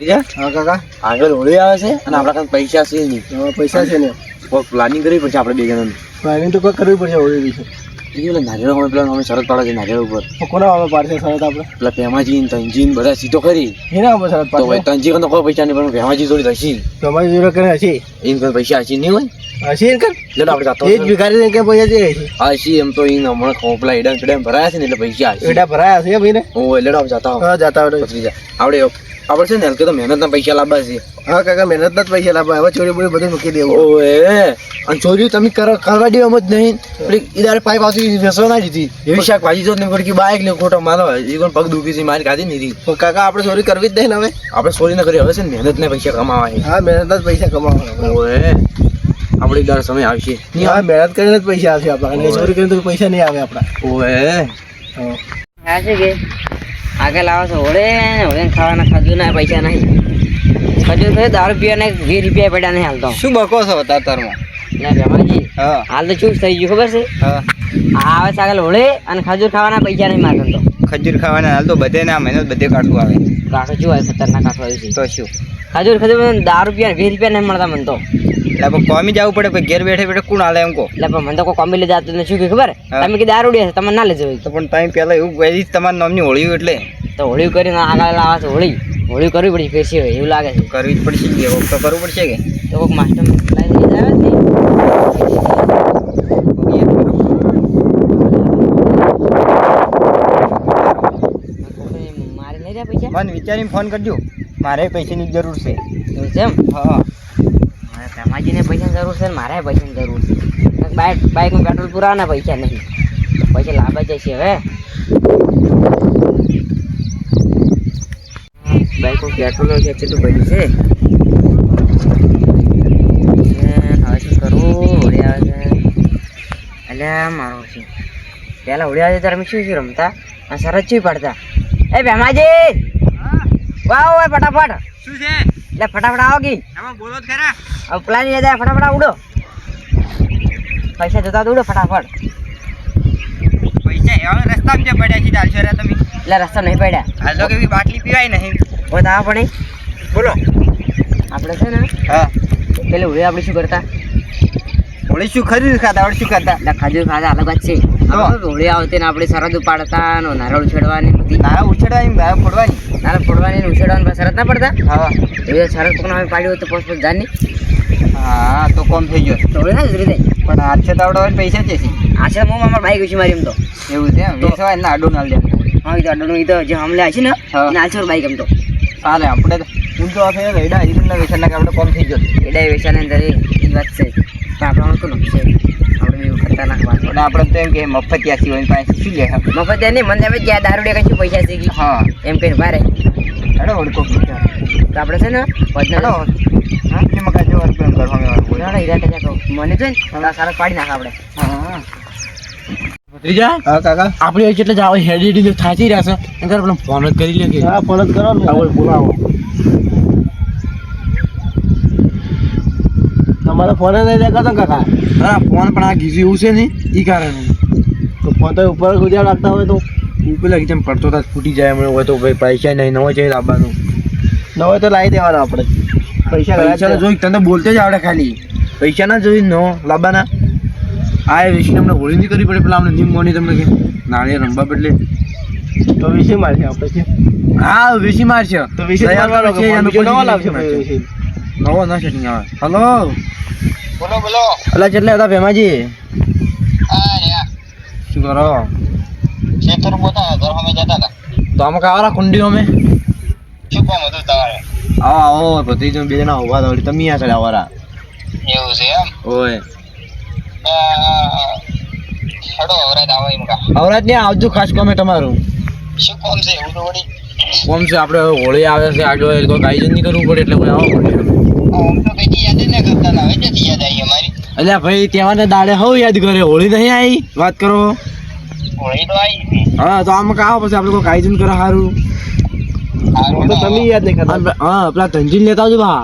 હા કાકા. આગળ હોળી આવે છે અને આપણા પાસે પૈસા છે નહીં. પૈસા છે ને. પ્લાનિંગ કરવી પડશે આપણે બે જણાને? પ્લાનિંગ તો કોઈ કરવી પડશે હોળી વિશે નારિયેળ અમે પેલા અમે શરત પાડે છે નારિયેળ ઉપર. કોના આવે પાડશે શરત આપણે? પેલા ભેમાજી તંજીન બધા સીધો કરી. એના આવે શરત તો ભાઈ તંજી કંઈ કોઈ પૈસા નહીં પણ હસી તમારી જોડે કરે કોઈ પૈસા હસી નહીં હોય હશે ને કર? એટલે આપણે જાતો એ જ ભિખારી કે પૈસા હશે? હા હસી એમ તો એને હમણાં ખો પેલા એડા પેડા ભરાયા છે ને એટલે પૈસા હસી એડા ભરાયા છે ભાઈ ને હું એટલે આપણે જાતા હા જાતા આવડે પતરી જા. આપણે આપણે છે ને હલકે તો મહેનતના પૈસા લાવવા છે. હા કાકા મહેનત જ પૈસા લાવવા હવે ચોરી બોરી બધું મૂકી દેવું. ઓએ અને ચોરી તમે કર કરવા દેવા મત નહીં. પેલી પાઈ પાઇપ આવતી વેસવા ના દીધી. એવી શાકભાજી જો ને પડકી બાઈક ને ખોટો મારો એ પણ પગ દુખી છે મારી કાઢી નહીં તો કાકા આપણે ચોરી કરવી જ નહીં ને હવે. આપણે ચોરી ના કરી હવે છે ને મહેનત ને પૈસા કમાવા છે હા મહેનત જ પૈસા કમાવા ઓએ આપણે ઈદાર સમય આવશે. હા મહેનત કરીને જ પૈસા આવશે આપણા. ચોરી કરીને તો પૈસા નહીં આવે આપણા. ઓએ હા. હા છે કે? આગળ લાવો છો. હોળે ને હોળે ખાવાના ખજૂર ના પૈસા નહીં. ખજૂર થયો દારૂ પીવાને વીસ રૂપિયા પડ્યા નહીં હાલતો શું બકો છો તાતારમાં ને ભેમાજી હા. હાલ તો ચૂસ થઈ ગયું ખબર છે? હા. આવે છે આગળ હોળે અને ખજૂર ખાવાના પૈસા નહીં મારતો તો ખજૂર ખાવાના હાલ તો બધે ના મહેનત બધે કાઠું આવે. કાઠું શું આવે ખતરનાક કાઠો આવ્યું છે. તો શું? ખજૂર મને દારૂ પીવા વીસ રૂપિયા નહીં મળતા મને તો. એટલે પણ કોમી જવું પડે પછી ઘેર બેઠે બેઠે કોણ હાલે એમ કહો? એટલે પણ મને તો કોઈ કોમ્બી લીધા ને શું કે ખબર. તમે કે દારૂ હશે તમને ના લેજો તો પણ તમે પહેલાં એવું કહી તમારા નામની હોળી એટલે. તો હોળી કરીને આગળ લાવા છે હોળી. હોળી કરવી પડી ફેરસી હોય એવું લાગે છે. કરવી જ પડશે કે તો કરવું પડશે કે? તો કોઈક માસ્ટર લાઈન લઈ જાય છે મને વિચારીને ફોન કરજો. મારે પૈસાની જરૂર છે. એવું છે એમ હા તમાજીને પૈસાની જરૂર છે ને મારે પૈસાની જરૂર છે. બાઇક બાઇકનું પેટ્રોલ પુરાવાના પૈસા નહીં. પૈસા લાવવા જશે હવે. બાઇકનું પેટ્રોલ છે કેટલું પડ્યું છે? હવે શું કરવું હોળી આવે છે. અલ્યા મારો છે. પહેલાં હોળી આવે ત્યારે અમે શું શું રમતા? અને સરસ ચી પાડતા. એ ભેમાજી! વાહ ઓય ફટાફટ. શું છે? એટલે ફટાફટ આવો કી આમાં બોલો ખરા. હવે પ્લાન લે જાય ફટાફટ ઉડો. પૈસા જોતા ઉડો ફટાફટ. પૈસા એવા રસ્તા જે પડ્યા છે ચાલશો રે તમે? એટલે રસ્તા નહીં પડ્યા. હાલ તો કેવી બાટલી પીવાય નહીં. હોય તો પણ બોલો. આપણે છે ને હા. પેલું હવે આપણે શું કરતા? હોળી શું ખરી ખાતા આવડે શું ખાતા ખજૂર ખાતા અલગ જ છે. ઢોળી આવતી ને આપણે સરહદ ઉપાડતા ને નારળ ઉછેડવાની બધી. નાળા ઉછેડવાની નાળા ફોડવાની? નારળ ફોડવાની ને ઉછેડવાની સરહદ ના પડતા? હા. એવી સરહદ પણ અમે પાડ્યું હતું તો પોસ્ટ પોસ્ટ જાની. હા તો કોમ થઈ ગયો. તો હોળી ના જ રીતે. પણ આછે તો આવડે પૈસા છે શી? આ છે હું અમારા બાઈક ઉછી મારી એમ તો. એવું છે એમ? તો- વેચવાય ના આડો ના લે હા એ તો અડોનું એ તો જે હમલે છે ને. એને આલશે બાઈક એમ તો. ચાલે આપણે તો હું તો આપણે રેડા હિરણના વેચાણના કે આપણે કોમ થઈ ગયો. એટલે વેચાને અંદર એ ઈ વાત છે. પણ આપણે કોનું છે આપણે વાત અને આપણે તો એમ કે મફતિયા સિવાય પાસે શું લે મફત નહીં મને હવે જ્યાં દારૂ ડે કશું પૈસા શીખી હા. એમ કહીને બારે હેડો ઓળખો તો આપણે છે ને વજન હા? એમાં કાંઈ જવાનું પ્રેમ કરવા મેં કહું. મને છે ને તો સારા પાડી નાખ આપણે. હા ભત્રીજા હા કાકા. આપણે એટલે જ આવે હેડી થાચી રહ્યા છે. એમ કર પેલો ફોન જ કરી લે કે. હા ફોન જ કરો ને બોલાવો. તમારો ફોન નહીં દેખાતો કાકા. ના ફોન પણ આ ઘીસી એવું છે ને એ કારણે. તો ફોન તો ઉપર ગુજરાત રાખતા હોય તો. ઉપર લાગી જેમ પડતો તા ફૂટી જાય એમ હોય તો ભાઈ પૈસા નહીં નવો છે લાવવાનું ન હોય તો લાવી દેવાનો આપણે. પૈસા પૈસા જોઈ તને બોલતે જ આવડે ખાલી. પૈસા ના જોઈ નો લાવવાના આ એ વેચીને અમને હોળી નહીં કરવી પડે પેલા અમને નીમ મોની તમને કે નાળિયેર રમવા બદલે. તો વિશે મારશે આપણે હા વિશે મારશે તો વિશે મારવાનો છે, નવો લાવશે. વિશે. નવો ન સેટિંગ આવે હલો બોલો બોલો. અલા કેટલા હતા ભેમાજી? શું કરો? ખેતર બોતા ઘર અમે જતા હતા. તો આમાં કાવાલા કુંડી અમે? શું કામ હતું તમારે? આવો આવો ભત્રીજો બે જણા ઊભા હતા તમે આ સડ્યા વારા એવું છે એમ? ઓય. હડો અવરાજ આવો એમ કા. અવરાજ ને આવજો ખાસ કમે તમારું. શું કામ છે એવું તો વળી? કોમ છે આપણે હોળી આવે છે આગળ કોઈ આયોજન નહીં કરવું પડે એટલે કોઈ આવો પડે. અલ્યા ભાઈ તહેવારને દાડે હવ યાદ કરે. હોળી નહીં આવી? વાત કરો. હોળી તો આવી હા તો આમ કાવો પછી આપણે કોઈ આયોજન કરે સારું તો તમે યાદ નહીં કરતા. હા પેલા ધનજીને લેતા આવજો બા.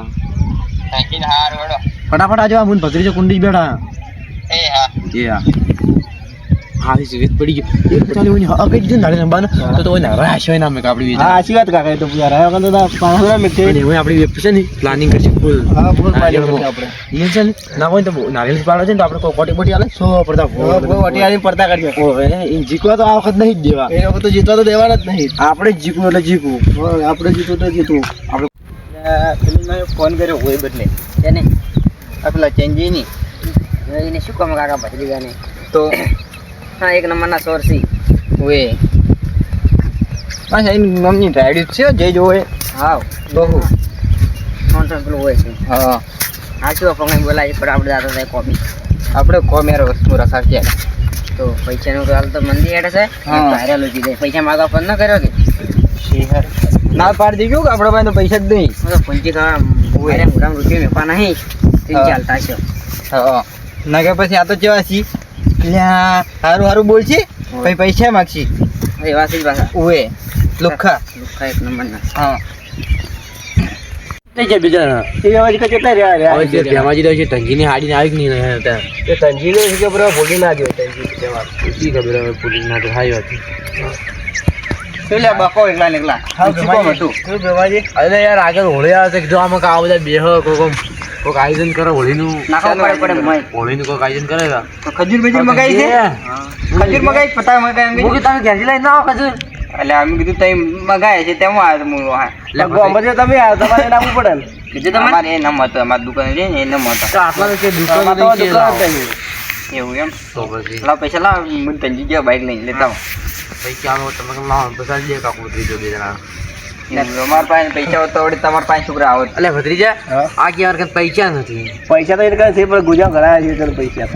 ફટાફટ આજો આ મુન ભત્રીજો કુંડી જ બેઠા. એ હા. એ હા. આવી છે વેત પડી ગયો એક ચાલે ઓની હા કઈ નાડે રમવાનું તો તો ઓના રાશ હોય ના મેં આપણી વેચ હા આશી વાત કાકા એ તો પૂરા રહ્યા વગર તો પાંચસો મિનિટ અને હું આપણી વેપ છે ને પ્લાનિંગ કરશે ફૂલ હા ફૂલ પાડી આપણે. ઈ છે ના હોય તો નારિયેળ જ પાડો છે ને તો આપણે કોઈ કોટી બોટી આલે સો પડતા વટિયાળી પડતા કાઢીએ. ઓવે ઈ જીતવા તો આ વખત નહીં જ દેવા. એ વખત તો જીતવા તો દેવાના જ નહીં. આપણે જ જીતવું એટલે જીતવું. આપણે જીતું તો જીતું આપણે પેલું મેં ફોન કર્યો હોય બદલે. એને આ પેલા ચેન્જી ની એને શું કામ કાકા ભત્રીજાને? તો હા એક નંબરના સોરસી. હોય પાછા એની મમ્મી રાઈડ છે જે જોવે. હા બહુ. ત્રણ પેલું હોય છે. હા. સાચું પણ આપણે બોલાય પણ આપણે દાદા થાય કોમી આપણે કોમેર વસ્તુ રખાશે તો પૈસાનું હાલ તો મંદી હેઠે છે. વાયરલ ઉજી જાય પૈસા માગવા ફોન ન કર્યો કે? ના પાડી દીધું કે આપણે પાસે તો પૈસા જ નહીં. તો પંચી મોટા રૂપિયા મેપા નહીં ચાલતા છે હા. ના કે પછી આ તો જવા છી લ્યા હારું હારું બોલ છે. પછી પૈસા માગશી. એવા છે પાછા. ઓએ લુખા. લુખ્ખા એક નંબરના. હા. થઈ જાય બીજા એ અવાજ કે કેટલા રહ્યા હવે ભેમાજી રહ્યો છે. ટંજીની હાડીને આવી કે નહીં હતા. એ તંજીનો છે કે બરાબર ના જો તંજી જવાબ. ઈ ખબર હવે પોલીસ ના તો હાઈ હતી શું બકો એકલા એકલા? હા અરે યાર આગળ હોળી આવે છે જો આમાં બધા બેહ કોક કોક આયોજન કરે હોળીનું નાખવા પડે પડે હોળીનું કોઈક આયોજન કરે તો. ખજૂર બજૂર મગાવી છે? ખજૂર. મગાવી પતા મગાવી એમ તમે ઘેરથી લઈને ના આવો કજું એટલે અમે કીધું તઈ મગાય છે તેમ આવ્યો હું હા. એટલે ગોમત તમે આવ્યો તમારે નામવું પડે બીજું તમારે? મારે એ નામ હતો અમારી દુકાન છે ને એ નામ હતો. તો આટલા કે દુકાન. એવું એમ? તો પછી? લાવ પૈસા લાવ હું તંજી ગયા બાઈક લઈને લેતા. પૈસા આલો તમે લાવો પછી દે કાકુ ત્રીજો બે જણા. એવું, પાસે પૈસા હોત તો તમારા પાસે છોકરા આવત. અલે ભત્રીજા આ કે વાર પૈસા નથી. પૈસા તો એ કહે છે પણ ગુજા ઘણા છે પૈસા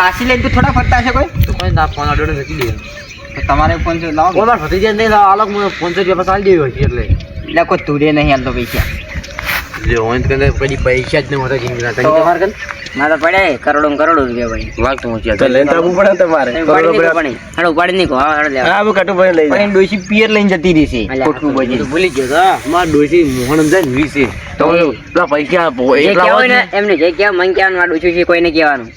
હાસી લઈને તો થોડા ફરતા કોઈ? તો કોઈ ના ફોન આડો નથી દે તો તમારે ફોન છે લાવો. ભત્રીજા નહીં લાવ આલોક મને ફોનસો રૂપિયા પાછા આલી દેવો છે એટલે. એટલે કોઈ તુરે નહીં હાલતો પૈસા. જો તો પછી પૈસા જ ન હોતા જિંદગીના. તો- તને તમારે કન ના પડે કરોડો કરોડો રૂપિયા ભાઈ. વાગ તો ઊંચી તો લેતા આવવું પડે તમારે. કરોડો પણ. હાડો પાડી નીકો કહો હાડો લેવા. હા કટુ ભાઈ લઈ પણ ડોશી પિયર લઈને જતી અલ્યા, ખોટું બજી ભૂલી ગયો તો. માર ડોશી મોહન જાય ને વીસે તો પેલા પૈસા આપો એટલા હોય ને એમને જે કહેવાય મન કહેવાનું આ ડોછું છે કોઈને કહેવાનું.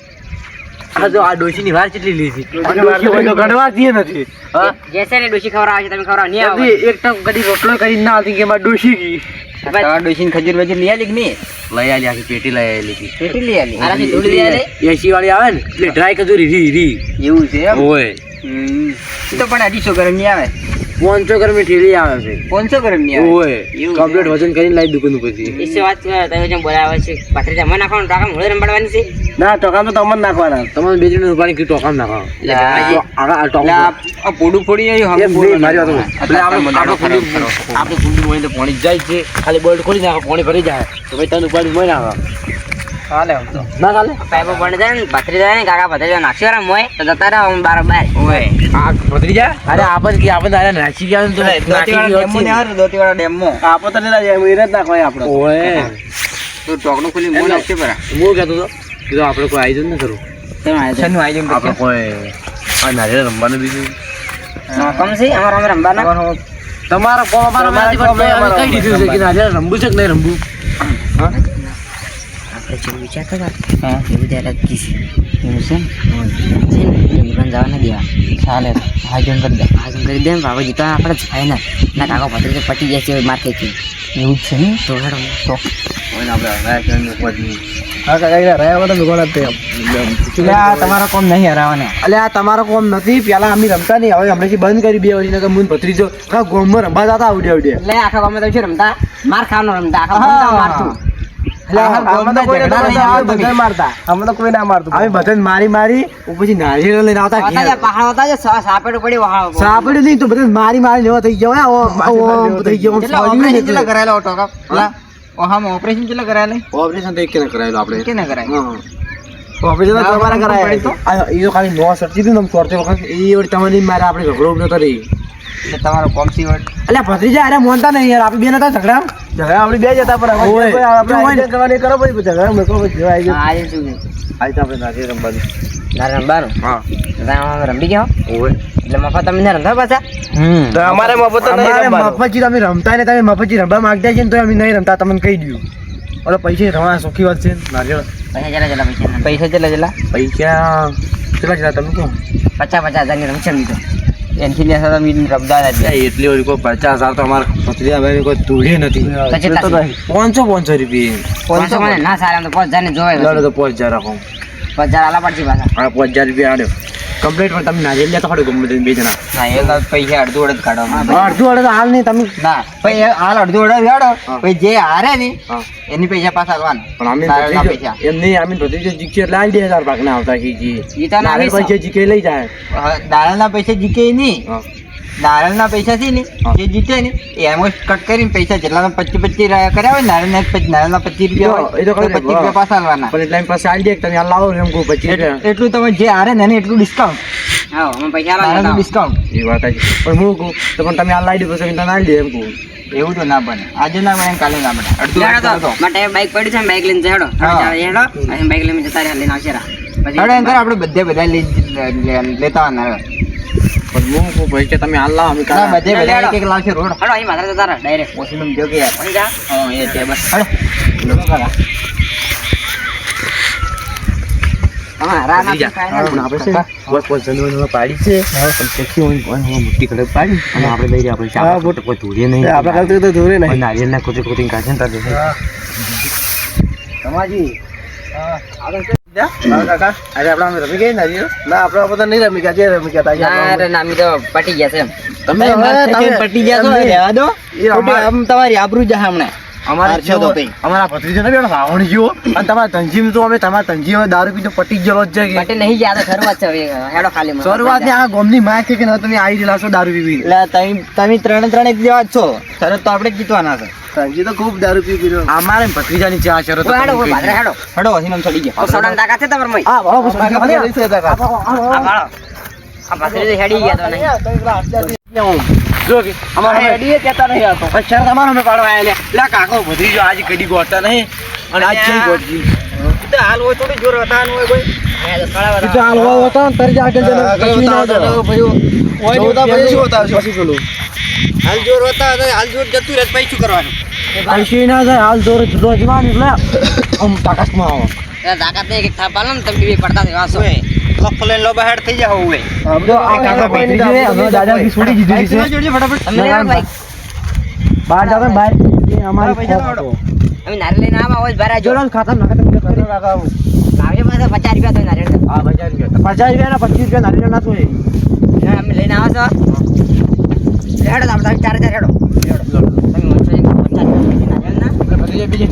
આ જો આ ડોશી ની વાર કેટલી લીધી ડોશીની વાર તો ડોશી તો ગણવા દે નથી. હા? જે છે ને ડોશી ખવડાવે છે તમે ખવડાવો નહીં આવે એક ટક કદી રોટલો કરી ના હતી કે મારી ડોશી ગઈ ડોશીને ખજૂર બજૂર લઈ આલી કે નહીં? લઈ આલી આખી પેટી લઈ આલી. હતી લઈ આરાથી. એસી વાળી આવે ને એટલે ડ્રાય કચોરી રી રી. એવું છે ઓય તો પણ અઢીસો ગરમ નહીં આવે? પાંચસો ગ્રામની ઠેલી આવે છે. પાંચસો ગ્રામની આવે? ઓય કમ્પ્લીટ વજન કરીને લાવી દુકાન પછી વિશે વાત તમે જેમ બોલાવે છે પાછળ મને નાખવાનું ટાકા મોડે રંબાડવાની છે? ના ટોકા તો તમને નાખવાના. તમારે બે જણ પાણી કી ટોકામ નાખવા આ પોડું ફોડી આવી એમ મારી વાત એટલે આપણે આપણે કુંડી મોઈને તો પાણી જાય છે. ખાલી બોલ્ટ ખોલી નાખો પાણી ભરી જાય. તો ભાઈ તને ઉપાડી મોઈ નાખો. આમ તો. ના ચાલે બની જાય ને પાથરી જાય ને કાકા પાથરી જાય નાખશે રા મોય તો જતા રહો હું બારોબાર ઓય. આ ભત્રી જા અરે આપણને કે આપણને આરે નાસી ગયા તો નાસી ગયો ડેમો ને હારું દોતીવાળા ડેમો. આપો તો લેલા જાય એ જ નાખવાય આપણે. ઓય. તો ટોકનું ખોલી મોં નાખશે પરા હું કહેતો હતો કીધું આપણે કોઈ આયોજન ન કરું. શેનું આયોજન આપણે કોઈ આ નારિયેળ રમવાનું બીજું. કમ છે? અમારા અમે રમવાના? તમારા કોમ અમારા કોમ કઈ દીધું છે કે નારિયેળ રમવું છે કે નહીં રમવું? આપણે જેવું વિચારતા હતા હા. એવું ત્યારે કીસ એવું છે? છે ને? દુકાન જવા ના દેવા. ચાલે. આયોજન કરી દે. આજમ કરી દે. બાબા જીતો આપણે ફાઈનલ ના. કાકા પાથરી તો પટી જાય છે માર્કેટથી એવું જ છે ને? તો હેડો. તો? તમારા કોમ નહીં હરાવાના અલે આ તમારો કોમ નથી. પેલા અમે રમતા નહીં. હવે હમણાંથી બંધ કરી બે નકર મુન ભત્રીજો આ ગોમમાં રમવા જતા આવડે આવડે. એટલે આખા ગામમાં તો રમતા? માર ખાવાનો રમતા. આખા ગામમાં મારતું. મારી મારી પછી નારિયેળ લઈને આવતા હતા ઘેર. પહાડ હતા જે સા- સાપેડું પડી વહાળો સાંભળ્યું નહીં તો બધા મારી મારી લેવા થઈ ગયા હોય, આવો આવો થઈ ગયો. આમ કેટલા ફાડ્યું ઓપરેશન નહીં કેટલા એટલે. કરાયેલા ટોકા પેલા ઓહામાં ઓપરેશન કેટલા કરાયેલા? ઓપરેશન તો એક કેને કરાયેલું આપણે. કેને કરાય હા. ઓપરેશન ના, તમારા પડી કરાયા તો. આ એ તો ખાલી નો સરતી હતી ને આમ ચોરતે વખત. એ વળી તમારે નહીં મારે આપણે ઝઘડો નતો રહી એટલે તમારો કોમસી વર્ડ અલ્યા ભત્રીજા અરે મોનતા નહીં યાર આપણે બે નતા ઝઘડા. ઝઘડા આપણે બે જતા પણ હવે આપણે કરવાની કરો પછી ઝઘડા મેકો પછી જેવા આયોજન. આજે શું આજે તો આપણે નાખી રમવાનું. તારે રમવાનું? હા. તારે રમી ગયા ઓય. એટલે મફત તમે ના રમતા પાછા? તો અમારે મફત તો નહીં રમવાનું. મફતજી તમે રમતા ને તમે મફતજી રમવા માંગતા છે ને તો અમે નહીં રમતા તમને કહી દઉં ઓલો પૈસા રમવા સુખી વાત છે નારિયેળ. પૈસા જરા પૈસા. પૈસા ચલા ચલા પૈસા કેટલા તમે કહો. પચાસ પચાસ હજારની રમશે લીધો એનથી ને સાથે મીન નથી. એટલી ઓલી કોઈ પચાસ હજાર તો અમારે ભત્રીજા ભાઈ કોઈ ધૂળે નથી. પાંચસો પાંચસો રૂપિયા પાંચસો મને ના સારા તો પાંચ હજાર ને જોવાય તો પાંચ હજાર રાખો. પાંચ હજાર આલા પડશે પાછા. પાંચ હજાર રૂપિયા આડ્યો કમ્પ્લીટ પણ તમે નારિયેલ લેતા પડે ગમે બે જણા. ના એ તો પૈસા અડધું અડધ કાઢવા અડધું અડધ હાલ નહીં તમે. ના પછી હાલ અડધું અડધ કાઢો. પછી જે હારે ને એની પૈસા પાછા આલવાના પણ અમે નારિયેળના પૈસા. એમ નહીં અમે બધું જે જીકે આલી દે હજાર આવતા જી. ના નારિયેળ વેચો. પૈસા જીકે લઈ જાય. હવે ના પૈસા જીકે નહીં. નારળના પૈસા છે ને જે જીતે ને એ એમાં કટ કરીને પૈસા જેટલા પચીસ પચીસ કર્યા હોય નારળના પછી નારળના પચીસ રૂપિયા હોય એ તો પચીસ રૂપિયા પાછા આવવાના પણ એટલે આલી દે કે તમે લાવો ને એમ કહું પચીસ એટલું તમે જે હારે ને એટલું ડિસ્કાઉન્ટ હા પૈસા ડિસ્કાઉન્ટ એ વાત પણ હું કહું તો પણ તમે આ લાવી દે પછી તમે આલી દે એમ કહું. એવું તો ના બને. આજે ના બને કાલે ના બને. અડધું. માટે બાઈક પડ્યું છે બાઈક લઈને હેડો બાઈક લઈને જતા રહ્યા લઈને આવશે પછી હેડો એમ આપણે બધે બધા લેતા આવવાના. પણ હું ભાઈ કે તમે આ લાવો અમે ના, કાલે બધે બધા એક એક લાવશે રોડ. હેડો અહીં માથે જતા ડાયરેક્ટ ઓછીનું જો કે યાર. પછી જા. હા એ છે બસ. હેડો. ના ના કોચિંગ કાઢે ને તાર કાકા. અરે આપણે રમી ગયા નારિયેળ ના આપણે બધા નહીં રમી ગયા જે રમી ગયા ના રે તો પટી ગયા છે એમ. તમે પટી ગયા છો રહેવા દો. આમ તમારી આબરૂ જાય હમણાં. અમારા હારશો તો અમારા ભત્રીજો ને બેનો ગયો અને તમારા તંજીમ તો અમે તમારા તંજી દારૂ પીને પટી જ જ છે કે નહીં ગયા શરૂઆત છે હવે હેડો ખાલી શરૂઆત આ ગોમની માં છે કે ના તમે આવી રહેલા છો દારૂ પીવી એટલે તમે તમે ત્રણે ત્રણ જેવા જ છો શરત તો આપણે જીતવાના છે તંજી તો ખૂબ દારૂ પી પીરો અમારે ભત્રીજાની ચા શરત ઓ હેડો હેડો હડો હસીને ચડી ગયા ઓ તાકાત છે તમારે હા બોલો આ ભાળો આ ભાદરે હેડી ગયા તો નહીં જો કે અમારે રેડી કહેતા નહીં આતો શરત તમારો અમે પાડવા આવ્યા લે કાકો ભત્રીજો આજે કડી ગોઠતા નહીં. અને આજ છે ગોઠજી હાલ હોય થોડી જોર હતા હોય કોઈ. હાલ હોય હોતા ને તરી આગળ જઈને કશું ના થાય. હોય જો જોતા પછી શું બતાવશે? પછી પેલું. હાલ જોર હતા હાલ જોર જતું રહે પૈસું પછી શું કરવાનું? કશું ના થાય હાલ જોર જવાન એટલે આમ તાકાતમાં આવો. એ તાકાત નહીં કે થાપ આલો ને તમે બી પડતા થઈ વાસો લફ લઈને થઈ જાવ હોય જો આ કાકા ભત્રીજો છે, અમે દાદાગીરી છોડી દીધી છે. જોડજો ફટાફટ. તમે બાઈક બહાર જાવે ને બહાર અમારી પૈસા ખોટ અમે નારિયેળ લઈને આવા હોય ભરા જો. જોડો ને ખાતા નાખે તમે જતો રહો કાકા. લાવજો પાછા પચાસ રૂપિયા તો નારિયેળ હા, પચાસ રૂપિયા. પચાસ રૂપિયા ના પચીસ રૂપિયા નારિયેળ ના જોઈએ. અમે લઈને આવો છો. ચાર હેડો તમે મને પચાસ રૂપિયા નારિયેળ ના. બીજે